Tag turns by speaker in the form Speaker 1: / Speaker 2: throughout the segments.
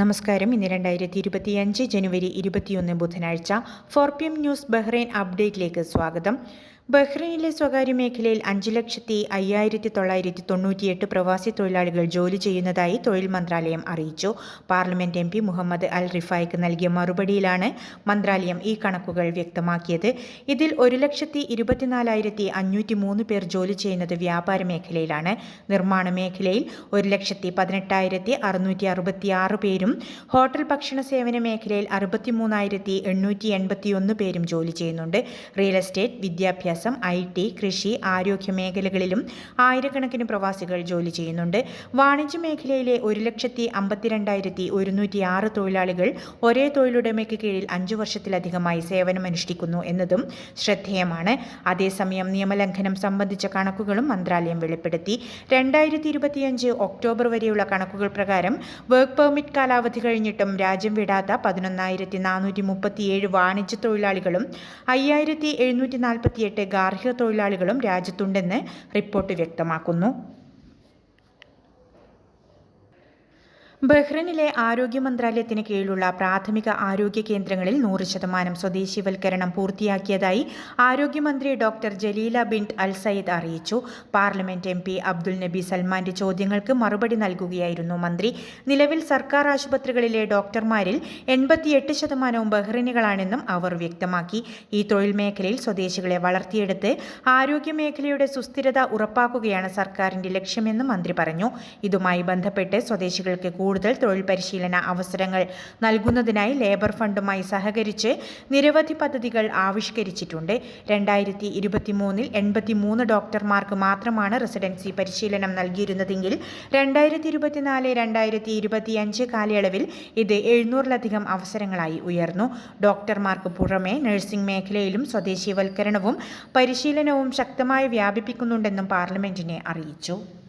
Speaker 1: നമസ്കാരം. ഇന്ന് രണ്ടായിരത്തി ഇരുപത്തിയഞ്ച് ജനുവരി ഇരുപത്തിയൊന്ന് ബുധനാഴ്ച four P M news Bahrain അപ്ഡേറ്റിലേക്ക് സ്വാഗതം. ബഹ്റൈനിലെ സ്വകാര്യ മേഖലയിൽ അഞ്ച് ലക്ഷത്തി അയ്യായിരത്തി തൊള്ളായിരത്തി തൊണ്ണൂറ്റിയെട്ട് പ്രവാസി തൊഴിലാളികൾ ജോലി ചെയ്യുന്നതായി തൊഴിൽ മന്ത്രാലയം അറിയിച്ചു. Parliament M P Mohammed Al റിഫായ്ക്ക് നൽകിയ മറുപടിയിലാണ് മന്ത്രാലയം ഈ കണക്കുകൾ വ്യക്തമാക്കിയത്. ഇതിൽ ഒരു ലക്ഷത്തി ഇരുപത്തിനാലായിരത്തി അഞ്ഞൂറ്റി മൂന്ന് പേർ ജോലി ചെയ്യുന്നത് വ്യാപാര മേഖലയിലാണ്. നിർമ്മാണ മേഖലയിൽ ഒരു ലക്ഷത്തി പതിനെട്ടായിരത്തി അറുന്നൂറ്റി അറുപത്തി പേരും ഹോട്ടൽ ഭക്ഷണ സേവന മേഖലയിൽ അറുപത്തിമൂന്നായിരത്തി എണ്ണൂറ്റി എൺപത്തിയൊന്ന് പേരും ജോലി ചെയ്യുന്നുണ്ട്. റിയൽ എസ്റ്റേറ്റ് വിദ്യാഭ്യാസം ഐ ടി കൃഷി ആരോഗ്യ മേഖലകളിലും ആയിരക്കണക്കിന് പ്രവാസികൾ ജോലി ചെയ്യുന്നുണ്ട്. വാണിജ്യ മേഖലയിലെ ഒരു ലക്ഷത്തി അമ്പത്തിരണ്ടായിരത്തി ഒരുന്നൂറ്റി ആറ് തൊഴിലാളികൾ ഒരേ തൊഴിലുടമയ്ക്ക് കീഴിൽ അഞ്ചു വർഷത്തിലധികമായി സേവനമനുഷ്ഠിക്കുന്നു എന്നതും ശ്രദ്ധേയമാണ്. അതേസമയം നിയമലംഘനം സംബന്ധിച്ച കണക്കുകളും മന്ത്രാലയം വെളിപ്പെടുത്തി. രണ്ടായിരത്തി ഇരുപത്തിയഞ്ച് ഒക്ടോബർ വരെയുള്ള കണക്കുകൾ പ്രകാരം വർക്ക് പെർമിറ്റ് കാലാവധി കഴിഞ്ഞിട്ടും രാജ്യം വിടാത്ത പതിനൊന്നായിരത്തി നാനൂറ്റി മുപ്പത്തിയേഴ് വാണിജ്യ തൊഴിലാളികളും അയ്യായിരത്തി എഴുന്നൂറ്റി നാൽപ്പത്തിയെട്ട് ഗാർഹിക തൊഴിലാളികളും രാജ്യത്തുണ്ടെന്ന് റിപ്പോർട്ട് വ്യക്തമാക്കുന്നു ബഹ്റൈനിലെ ആരോഗ്യ മന്ത്രാലയത്തിന് കീഴിലുള്ള പ്രാഥമിക ആരോഗ്യ കേന്ദ്രങ്ങളിൽ നൂറ് ശതമാനം സ്വദേശിവൽക്കരണം പൂർത്തിയാക്കിയതായി ആരോഗ്യമന്ത്രി doctor Jaleela bint Al Sayyid അറിയിച്ചു. പാർലമെന്റ് എം പി അബ്ദുൽ നബി സൽമാന്റെ ചോദ്യങ്ങൾക്ക് മറുപടി നൽകുകയായിരുന്നു മന്ത്രി. നിലവിൽ സർക്കാർ ആശുപത്രികളിലെ ഡോക്ടർമാരിൽ എൺപത്തിയെട്ട് ശതമാനവും ബഹ്റിനുകളാണെന്നും അവർ വ്യക്തമാക്കി. ഈ തൊഴിൽ മേഖലയിൽ സ്വദേശികളെ വളർത്തിയെടുത്ത് ആരോഗ്യ മേഖലയുടെ സുസ്ഥിരത ഉറപ്പാക്കുകയാണ് സർക്കാരിന്റെ ലക്ഷ്യമെന്നും മന്ത്രി പറഞ്ഞു. ഇതുമായി ബന്ധപ്പെട്ട് സ്വദേശികൾക്ക് കൂടുതൽ തൊഴിൽ പരിശീലന അവസരങ്ങൾ നൽകുന്നതിനായി ലേബർ ഫണ്ടുമായി സഹകരിച്ച് നിരവധി പദ്ധതികൾ ആവിഷ്കരിച്ചിട്ടുണ്ട്. രണ്ടായിരത്തി ഇരുപത്തി മൂന്നിൽ എൺപത്തി മൂന്ന് ഡോക്ടർമാർക്ക് മാത്രമാണ് റെസിഡൻസി പരിശീലനം നൽകിയിരുന്നതെങ്കിൽ രണ്ടായിരത്തി ഇരുപത്തിനാല് രണ്ടായിരത്തി ഇരുപത്തിയഞ്ച് കാലയളവിൽ ഇത് എഴുന്നൂറിലധികം അവസരങ്ങളായി ഉയർന്നു. ഡോക്ടർമാർക്ക് പുറമെ നഴ്സിംഗ് മേഖലയിലും സ്വദേശീവൽക്കരണവും പരിശീലനവും ശക്തമായി വ്യാപിപ്പിക്കുന്നുണ്ടെന്നും പാർലമെന്റിനെ അറിയിച്ചു.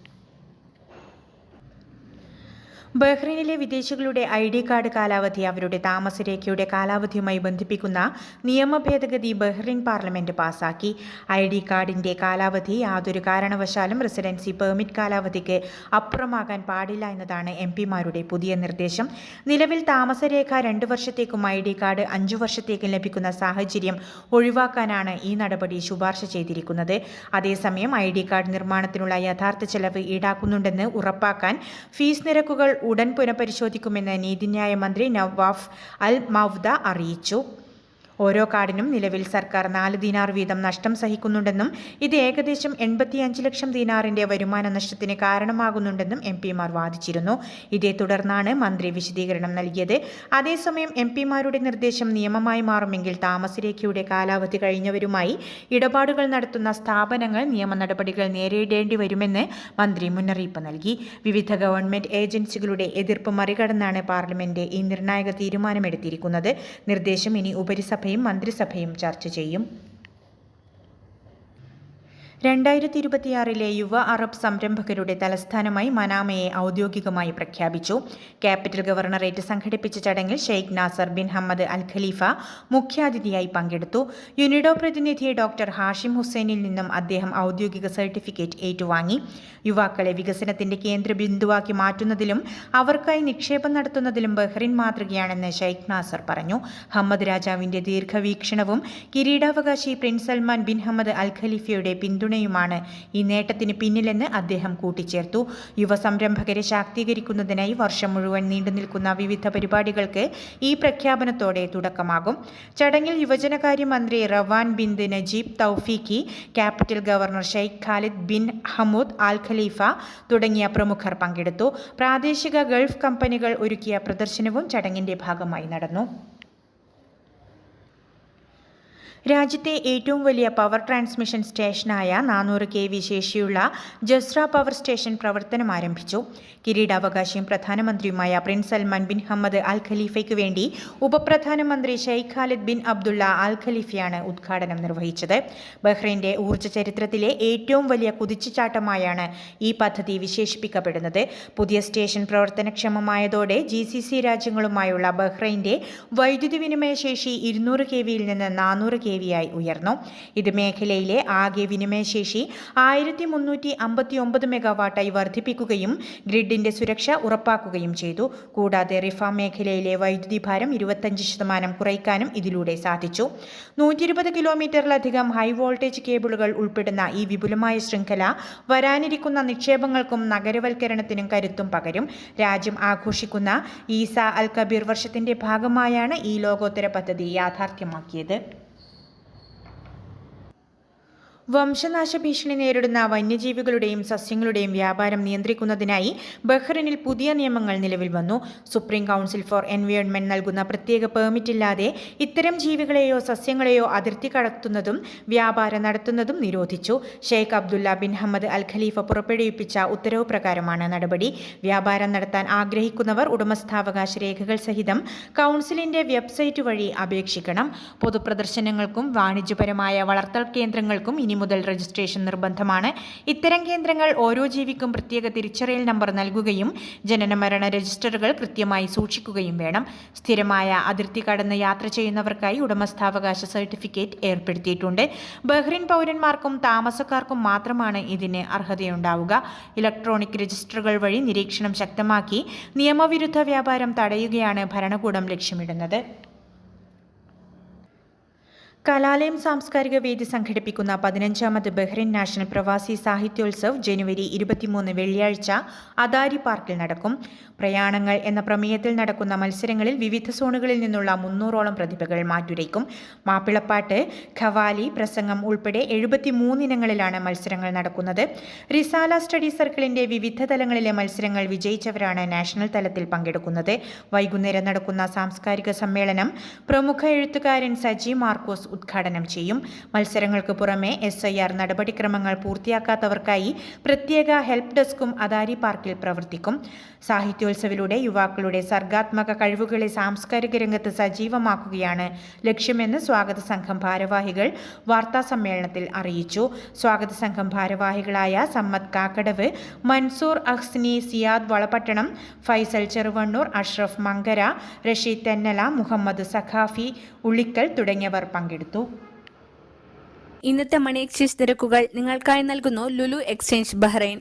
Speaker 1: ബഹ്റൈനിലെ വിദേശികളുടെ ഐ ഡി കാർഡ് കാലാവധി അവരുടെ താമസരേഖയുടെ കാലാവധിയുമായി ബന്ധിപ്പിക്കുന്ന നിയമ ഭേദഗതി ബഹ്റൈൻ പാർലമെന്റ് പാസാക്കി. ഐ ഡി കാർഡിന്റെ കാലാവധി യാതൊരു കാരണവശാലും റെസിഡൻസി പെർമിറ്റ് കാലാവധിക്ക് അപ്പുറമാകാൻ പാടില്ല എന്നതാണ് എം പിമാരുടെ പുതിയ നിർദ്ദേശം. നിലവിൽ താമസരേഖ രണ്ട് വർഷത്തേക്കും ഐ ഡി കാർഡ് അഞ്ചു വർഷത്തേക്കും ലഭിക്കുന്ന സാഹചര്യം ഒഴിവാക്കാനാണ് ഈ നടപടി ശുപാർശ ചെയ്തിരിക്കുന്നത്. അതേസമയം ഐ ഡി കാർഡ് നിർമ്മാണത്തിനുള്ള യഥാർത്ഥ ചെലവ് ഈടാക്കുന്നുണ്ടെന്ന് ഉറപ്പാക്കാൻ ഫീസ് നിരക്കുകൾ ഉടൻ പുനഃപരിശോധിക്കുമെന്ന് നീതിന്യായ മന്ത്രി നവാഫ് അൽ മൗദ അറിയിച്ചു. ഓരോ കാർഡിനും നിലവിൽ സർക്കാർ നാല് ദിനാർ വീതം നഷ്ടം സഹിക്കുന്നുണ്ടെന്നും ഇത് ഏകദേശം എൺപത്തിയഞ്ച് ലക്ഷം ദിനാറിന്റെ വരുമാന നഷ്ടത്തിന് കാരണമാകുന്നുണ്ടെന്നും എം പിമാർ വാദിച്ചിരുന്നു. ഇതേ തുടർന്നാണ് മന്ത്രി വിശദീകരണം നൽകിയത്. അതേസമയം എം പിമാരുടെ നിർദ്ദേശം നിയമമായി മാറുമെങ്കിൽ താമസരേഖയുടെ കാലാവധി കഴിഞ്ഞവരുമായി ഇടപാടുകൾ നടത്തുന്ന സ്ഥാപനങ്ങൾ നിയമ നടപടികൾ നേരിടേണ്ടി വരുമെന്ന് മന്ത്രി മുന്നറിയിപ്പ് നൽകി. വിവിധ ഗവൺമെന്റ് ഏജൻസികളുടെ എതിർപ്പ് മറികടന്നാണ് പാർലമെന്റ് ഈ നിർണായക തീരുമാനമെടുത്തിരിക്കുന്നത്. നിർദ്ദേശം ഇനി ഉപരിസഭ സഭയും മന്ത്രിസഭയും ചർച്ച ചെയ്യും രണ്ടായിരത്തി ഇരുപത്തിയാറിലെ യുവ അറബ് സംരംഭകരുടെ തലസ്ഥാനമായി മനാമയെ ഔദ്യോഗികമായി പ്രഖ്യാപിച്ചു. ക്യാപിറ്റൽ ഗവർണറേറ്റ് സംഘടിപ്പിച്ച ചടങ്ങിൽ Sheikh Nasser bin Hamad Al Khalifa മുഖ്യാതിഥിയായി പങ്കെടുത്തു. യുനിഡോ പ്രതിനിധി ഡോക്ടർ ഹാഷിം ഹുസൈനിൽ നിന്നും അദ്ദേഹം ഔദ്യോഗിക സർട്ടിഫിക്കറ്റ് ഏറ്റുവാങ്ങി. യുവാക്കളെ വികസനത്തിന്റെ കേന്ദ്ര ബിന്ദുവാക്കി മാറ്റുന്നതിലും അവർക്കായി നിക്ഷേപം നടത്തുന്നതിലും ബഹ്റിൻ മാതൃകയാണെന്ന് ഷെയ്ഖ് നാസർ പറഞ്ഞു. ഹമ്മദ് രാജാവിന്റെ ദീർഘവീക്ഷണവും കിരീടാവകാശി prince Salman bin Hamad Al ഖലീഫയുടെ പിന്തുണ പിന്തുണയുമാണ് ഈ നേട്ടത്തിന് പിന്നിലെന്ന് അദ്ദേഹം കൂട്ടിച്ചേർത്തു. യുവസംരംഭകരെ ശാക്തീകരിക്കുന്നതിനായി വർഷം മുഴുവൻ നീണ്ടുനിൽക്കുന്ന വിവിധ പരിപാടികൾക്ക് ഈ പ്രഖ്യാപനത്തോടെ തുടക്കമാകും. ചടങ്ങിൽ യുവജനകാര്യ മന്ത്രി Rawan bint Najib Tawfiqi capital governor Sheikh Khalid bin Hamood Al Khalifa തുടങ്ങിയ പ്രമുഖർ പങ്കെടുത്തു. പ്രാദേശിക ഗൾഫ് കമ്പനികൾ ഒരുക്കിയ പ്രദർശനവും ചടങ്ങിന്റെ ഭാഗമായി നടന്നു. രാജ്യത്തെ ഏറ്റവും വലിയ പവർ ട്രാൻസ്മിഷൻ സ്റ്റേഷനായ നാനൂറ് കെ വി ശേഷിയുള്ള ജസ്ര പവർ സ്റ്റേഷൻ പ്രവർത്തനം ആരംഭിച്ചു. കിരീടാവകാശിയും പ്രധാനമന്ത്രിയുമായ prince Salman bin Hamad Al ഖലീഫയ്ക്ക് വേണ്ടി ഉപപ്രധാനമന്ത്രി Sheikh Khalid bin Abdullah Al ഖലീഫയാണ് ഉദ്ഘാടനം നിർവഹിച്ചത്. ബഹ്റൈന്റെ ഊർജ ചരിത്രത്തിലെ ഏറ്റവും വലിയ കുതിച്ചുചാട്ടമായാണ് ഈ പദ്ധതി വിശേഷിപ്പിക്കപ്പെടുന്നത്. പുതിയ സ്റ്റേഷൻ പ്രവർത്തനക്ഷമമായതോടെ ജി സി സി രാജ്യങ്ങളുമായുള്ള ബഹ്റൈന്റെ വൈദ്യുതി വിനിമയ ശേഷി ഇരുന്നൂറ് കെ വിയിൽ നിന്ന് നാനൂറ് കെ കെ വിയായി ഉയർന്നു. ഇത് മേഖലയിലെ ആകെ വിനിമയശേഷി ആയിരത്തി മുന്നൂറ്റി അമ്പത്തി ഒമ്പത് മെഗാവാട്ടായി വർദ്ധിപ്പിക്കുകയും ഗ്രിഡിന്റെ സുരക്ഷ ഉറപ്പാക്കുകയും ചെയ്തു. കൂടാതെ റിഫ മേഖലയിലെ വൈദ്യുതി ഭാരം ഇരുപത്തഞ്ച് ശതമാനം കുറയ്ക്കാനും ഇതിലൂടെ സാധിച്ചു. നൂറ്റി ഇരുപത് കിലോമീറ്ററിലധികം ഹൈ വോൾട്ടേജ് കേബിളുകൾ ഉൾപ്പെടുന്ന ഈ വിപുലമായ ശൃംഖല വരാനിരിക്കുന്ന നിക്ഷേപങ്ങൾക്കും നഗരവൽക്കരണത്തിനും കരുത്തും പകരും. രാജ്യം ആഘോഷിക്കുന്ന ഈസ അൽ കബീർ വർഷത്തിന്റെ ഭാഗമായാണ് ഈ ലോകോത്തര പദ്ധതി യാഥാർത്ഥ്യമാക്കിയത്. വംശനാശ ഭീഷണി നേരിടുന്ന വന്യജീവികളുടെയും സസ്യങ്ങളുടെയും വ്യാപാരം നിയന്ത്രിക്കുന്നതിനായി ബഹ്റിനിൽ പുതിയ നിയമങ്ങൾ നിലവിൽ വന്നു. സുപ്രീം കൗൺസിൽ ഫോർ എൻവയോൺമെന്റ് നൽകുന്ന പ്രത്യേക പെർമിറ്റ് ഇല്ലാതെ ഇത്തരം ജീവികളെയോ സസ്യങ്ങളെയോ അതിർത്തി കടത്തുന്നതും വ്യാപാരം നടത്തുന്നതും നിരോധിച്ചു. Sheikh Abdullah bin Hamad Al Khalifa പുറപ്പെടുവിപ്പിച്ച ഉത്തരവ് പ്രകാരമാണ് നടപടി. വ്യാപാരം നടത്താൻ ആഗ്രഹിക്കുന്നവർ ഉടമസ്ഥാവകാശ രേഖകൾ സഹിതം കൗൺസിലിന്റെ വെബ്സൈറ്റ് വഴി അപേക്ഷിക്കണം. പൊതുപ്രദർശനങ്ങൾക്കും വാണിജ്യപരമായ വളർത്തൽ കേന്ദ്രങ്ങൾക്കും ഇനി മുതൽ രജിസ്ട്രേഷൻ നിർബന്ധമാണ്. ഇത്തരം കേന്ദ്രങ്ങൾ ഓരോ ജീവിക്കും പ്രത്യേക തിരിച്ചറിയൽ നമ്പർ നൽകുകയും ജനന മരണ രജിസ്റ്ററുകൾ കൃത്യമായി സൂക്ഷിക്കുകയും വേണം. സ്ഥിരമായ അതിർത്തി കടന്ന് യാത്ര ചെയ്യുന്നവർക്കായി ഉടമസ്ഥാവകാശ സർട്ടിഫിക്കറ്റ് ഏർപ്പെടുത്തിയിട്ടുണ്ട്. ബഹ്റിൻ പൗരന്മാർക്കും താമസക്കാർക്കും മാത്രമാണ് ഇതിന് അർഹതയുണ്ടാവുക. ഇലക്ട്രോണിക് രജിസ്റ്ററുകൾ വഴി നിരീക്ഷണം ശക്തമാക്കി നിയമവിരുദ്ധ വ്യാപാരം തടയുകയാണ് ഭരണകൂടം ലക്ഷ്യമിടുന്നത്. കലാലയം സാംസ്കാരിക വേദി സംഘടിപ്പിക്കുന്ന പതിനഞ്ചാമത് ബഹ്റിൻ നാഷണൽ പ്രവാസി സാഹിത്യോത്സവ് ജനുവരി ഇരുപത്തിമൂന്ന് വെള്ളിയാഴ്ച അദാരി പാർക്കിൽ നടക്കും. പ്രയാണങ്ങൾ എന്ന പ്രമേയത്തിൽ നടക്കുന്ന മത്സരങ്ങളിൽ വിവിധ സോണുകളിൽ നിന്നുള്ള മുന്നൂറോളം പ്രതിഭകൾ മാറ്റുരയ്ക്കും. മാപ്പിളപ്പാട്ട് ഖവാലി പ്രസംഗം ഉൾപ്പെടെ എഴുപത്തിമൂന്നിനങ്ങളിലാണ് മത്സരങ്ങൾ നടക്കുന്നത്. റിസാല സ്റ്റഡി സർക്കിളിന്റെ വിവിധ തലങ്ങളിലെ മത്സരങ്ങൾ വിജയിച്ചവരാണ് നാഷണൽ തലത്തിൽ പങ്കെടുക്കുന്നത്. വൈകുന്നേരം നടക്കുന്ന സാംസ്കാരിക സമ്മേളനം പ്രമുഖ എഴുത്തുകാരൻ സജി മാർക്കോസ് ഉദ്ഘാടനം ചെയ്യും. മത്സരങ്ങൾക്ക് പുറമെ എസ് ഐ ആർ നടപടിക്രമങ്ങൾ പൂർത്തിയാക്കാത്തവർക്കായി പ്രത്യേക ഹെൽപ്പ് ഡെസ്കും അദാരി പാർക്കിൽ പ്രവർത്തിക്കും. സാഹിത്യോത്സവിലൂടെ യുവാക്കളുടെ സർഗാത്മക കഴിവുകളെ സാംസ്കാരിക രംഗത്ത് സജീവമാക്കുകയാണ് ലക്ഷ്യമെന്ന് സ്വാഗത സംഘം ഭാരവാഹികൾ വാർത്താ സമ്മേളനത്തിൽ അറിയിച്ചു. സ്വാഗത സംഘം ഭാരവാഹികളായ സമ്മദ് കാക്കടവ് മൻസൂർ അഹ്സ്നി സിയാദ് വളപട്ടണം ഫൈസൽ ചെറുവണ്ണൂർ അഷ്റഫ് മങ്കര റഷീദ് തെന്നല മുഹമ്മദ് സഖാഫി ഉള്ളിക്കൽ തുടങ്ങിയവർ പങ്കെടുത്തു.
Speaker 2: ഇന്നത്തെ മണി എക്സ്ചേഞ്ച് നിരക്കുകൾ നിങ്ങൾക്കായി നൽകുന്നു ലുലു എക്സ്ചേഞ്ച് ബഹ്റൈൻ.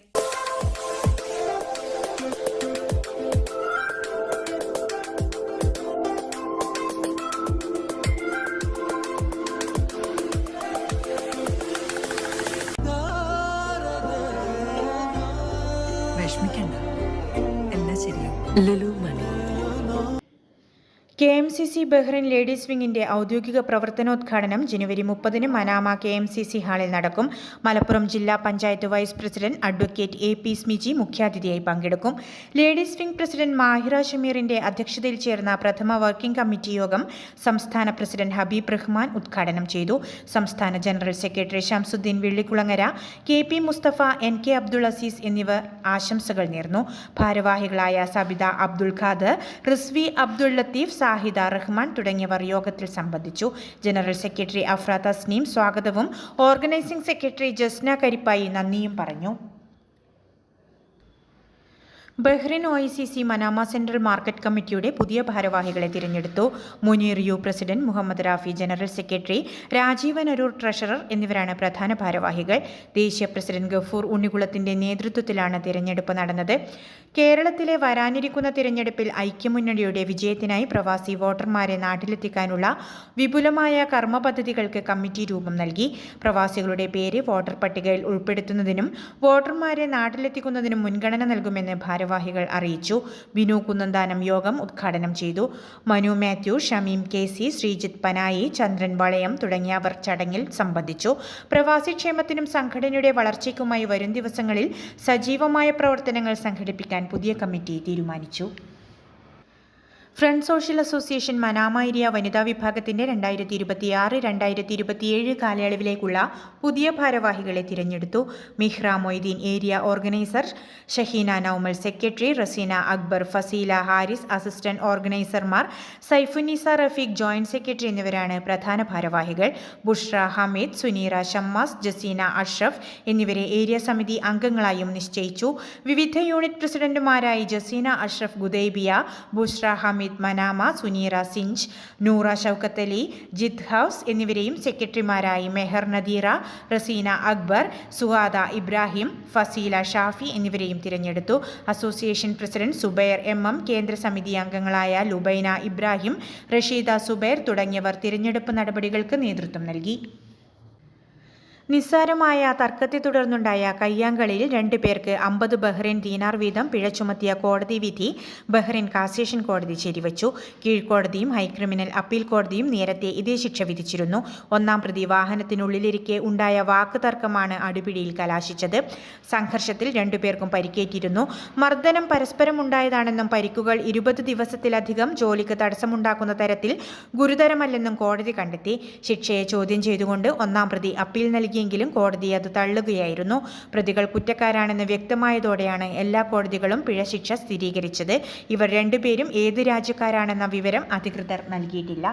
Speaker 3: വിഷമിക്കണ്ട. എല്ലാം ശരിയാവും. Lulu
Speaker 1: K M C C Bahrain ladies വിങ്ങിന്റെ ഔദ്യോഗിക പ്രവർത്തനോദ്ഘാടനം ജനുവരി മുപ്പതിന് Manama K M C C ഹാളിൽ നടക്കും. മലപ്പുറം ജില്ലാ panchayat vice president advocate A P Smiji മുഖ്യാതിഥിയായി പങ്കെടുക്കും. ലേഡീസ് വിംഗ് പ്രസിഡന്റ് മാഹിറ ഷമീറിന്റെ അധ്യക്ഷതയിൽ ചേർന്ന പ്രഥമ വർക്കിംഗ് കമ്മിറ്റി യോഗം സംസ്ഥാന പ്രസിഡന്റ് ഹബീബ് റഹ്മാൻ ഉദ്ഘാടനം ചെയ്തു. സംസ്ഥാന general secretary Shamsuddin Vellikkulangara K P Musthafa N K Abdul Aziz എന്നിവർ ആശംസകൾ നേർന്നു. ഭാരവാഹികളായ സബിത അബ്ദുൾ ഖാദർ റിസ്വി അബ്ദുൾ ലത്തീഫ് സാഹിദ റഹ്മാൻ തുടങ്ങിയവർ യോഗത്തിൽ സംബന്ധിച്ചു. ജനറൽ സെക്രട്ടറി അഫ്ര തസ്നീം സ്വാഗതവും ഓർഗനൈസിംഗ് സെക്രട്ടറി ജസ്ന കരിപ്പായി നന്ദിയും പറഞ്ഞു. Bahrain O I C C Manama central market കമ്മിറ്റിയുടെ പുതിയ ഭാരവാഹികളെ തിരഞ്ഞെടുത്തു. Muneer U president Muhammad Rafi general secretary Rajeevan Aroor treasurer എന്നിവരാണ് പ്രധാന ഭാരവാഹികൾ. ദേശീയ പ്രസിഡന്റ് ഗഫൂർ ഉണ്ണികുളത്തിന്റെ നേതൃത്വത്തിലാണ് തിരഞ്ഞെടുപ്പ് നടന്നത്. കേരളത്തിലെ വരാനിരിക്കുന്ന തിരഞ്ഞെടുപ്പിൽ ഐക്യമുന്നണിയുടെ വിജയത്തിനായി പ്രവാസി വോട്ടർമാരെ നാട്ടിലെത്തിക്കാനുള്ള വിപുലമായ കർമ്മ പദ്ധതികൾക്ക് കമ്മിറ്റി രൂപം നൽകി. പ്രവാസികളുടെ പേര് വോട്ടർ പട്ടികയിൽ ഉൾപ്പെടുത്തുന്നതിനും വോട്ടർമാരെ നാട്ടിലെത്തിക്കുന്നതിനും മുൻഗണന നൽകുമെന്ന് ഭാരവാഹികൾ അറിയിച്ചു. ബിനു കുന്നന്താനം യോഗം ഉദ്ഘാടനം ചെയ്തു. മനു മാത്യു ഷമീം കെ സി ശ്രീജിത്ത് പനായി ചന്ദ്രൻ വളയം തുടങ്ങിയവർ ചടങ്ങിൽ സംബന്ധിച്ചു. പ്രവാസി ക്ഷേമത്തിനും സംഘടനയുടെ വളർച്ചയ്ക്കുമായി വരും ദിവസങ്ങളിൽ സജീവമായ പ്രവർത്തനങ്ങൾ സംഘടിപ്പിക്കാൻ പുതിയ കമ്മിറ്റി തീരുമാനിച്ചു. Friend social association Manama area വനിതാ വിഭാഗത്തിന്റെ രണ്ടായിരത്തി ഇരുപത്തിയാറ് രണ്ടായിരത്തി ഇരുപത്തിയേഴ് കാലയളവിലേക്കുള്ള പുതിയ ഭാരവാഹികളെ തിരഞ്ഞെടുത്തു. Mihra Moideen area organiser. Shaheena Naumal secretary. Raseena Akbar Fazeela Haris assistant ഓർഗനൈസർമാർ. Saifunisa Rafeeq joint secretary എന്നിവരാണ് പ്രധാന ഭാരവാഹികൾ. ബുഷ്ര ഹമീദ് സുനീറ ഷമ്മാസ് ജസീന അഷ്റഫ് എന്നിവരെ ഏരിയ സമിതി അംഗങ്ങളായും നിശ്ചയിച്ചു. വിവിധ യൂണിറ്റ് പ്രസിഡന്റുമാരായി ജസീന അഷ്റഫ് ഗുദൈബിയ. ബുഷ്ര ഹമീദ് ഹാമിദ് മനാമ സുനീറ സിഞ്ച് നൂറ ഷൌക്കത്ത് അലി ജിത് ഹൌസ് എന്നിവരെയും സെക്രട്ടറിമാരായി മെഹർ നദീറ റസീന അക്ബർ സുഹാദ ഇബ്രാഹിം ഫസീല ഷാഫി എന്നിവരെയും തിരഞ്ഞെടുത്തു. Association president Zubair M M കേന്ദ്ര സമിതി അംഗങ്ങളായ ലുബൈന ഇബ്രാഹിം റഷീദ സുബൈർ തുടങ്ങിയവർ തിരഞ്ഞെടുപ്പ് നടപടികൾക്ക് നേതൃത്വം നൽകി. നിസ്സാരമായ തർക്കത്തെ തുടർന്നുണ്ടായ കയ്യാങ്കളിയിൽ രണ്ടുപേർക്ക് അമ്പത് ബഹ്റൈൻ ദീനാർ വീതം പിഴ ചുമത്തിയ കോടതി വിധി ബഹ്റൈൻ കാസേഷൻ കോടതി ശരിവച്ചു. കീഴ്ക്കോടതിയും ഹൈക്രിമിനൽ അപ്പീൽ കോടതിയും നേരത്തെ ഇതേ ശിക്ഷ വിധിച്ചിരുന്നു. ഒന്നാം പ്രതി വാഹനത്തിനുള്ളിലിരിക്കെ ഉണ്ടായ വാക്ക് തർക്കമാണ് അടിപിടിയിൽ കലാശിച്ചത്. സംഘർഷത്തിൽ രണ്ടുപേർക്കും പരിക്കേറ്റിരുന്നു. മർദ്ദനം പരസ്പരം ഉണ്ടായതാണെന്നും പരിക്കുകൾ ഇരുപത് ദിവസത്തിലധികം ജോലിക്ക് തടസ്സമുണ്ടാക്കുന്ന തരത്തിൽ ഗുരുതരമല്ലെന്നും കോടതി കണ്ടെത്തി. ശിക്ഷയെ ചോദ്യം ചെയ്തുകൊണ്ട് ഒന്നാം പ്രതി അപ്പീൽ നൽകിയെങ്കിലും കോടതി അത് തള്ളുകയായിരുന്നു. പ്രതികൾ കുറ്റക്കാരാണെന്ന് വ്യക്തമായതോടെയാണ് എല്ലാ കോടതികളും പിഴ ശിക്ഷ സ്ഥിരീകരിച്ചത്. ഇവർ രണ്ടുപേരും ഏത് രാജ്യക്കാരാണെന്ന വിവരം അധികൃതർ നൽകിയിട്ടില്ല.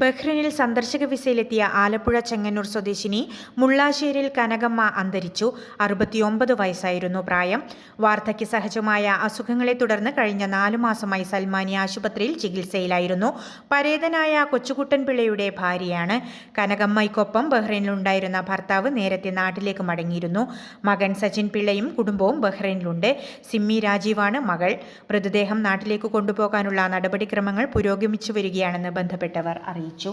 Speaker 1: ബഹ്റിനിൽ സന്ദർശക വിസയിലെത്തിയ ആലപ്പുഴ ചെങ്ങന്നൂർ സ്വദേശിനി മുള്ളാശ്ശേരിയിൽ കനകമ്മ അന്തരിച്ചു. അറുപത്തിയൊമ്പത് വയസ്സായിരുന്നു പ്രായം. വാർദ്ധക്യ സഹജമായ അസുഖങ്ങളെ തുടർന്ന് കഴിഞ്ഞ നാലു മാസമായി സൽമാനി ആശുപത്രിയിൽ ചികിത്സയിലായിരുന്നു. പരേതനായ കൊച്ചുകുട്ടൻ പിള്ളയുടെ ഭാര്യയാണ്. കനകമ്മയ്ക്കൊപ്പം ബഹ്റൈനിലുണ്ടായിരുന്ന ഭർത്താവ് നേരത്തെ നാട്ടിലേക്ക് മടങ്ങിയിരുന്നു. മകൻ സച്ചിൻ പിള്ളയും കുടുംബവും ബഹ്റൈനിലുണ്ട്. സിമ്മി രാജീവാണ് മകൾ. മൃതദേഹം നാട്ടിലേക്ക് കൊണ്ടുപോകാനുള്ള നടപടിക്രമങ്ങൾ പുരോഗമിച്ചു വരികയാണെന്ന് ബന്ധപ്പെട്ടവർ അറിയിച്ചു.
Speaker 4: അറിയിച്ചു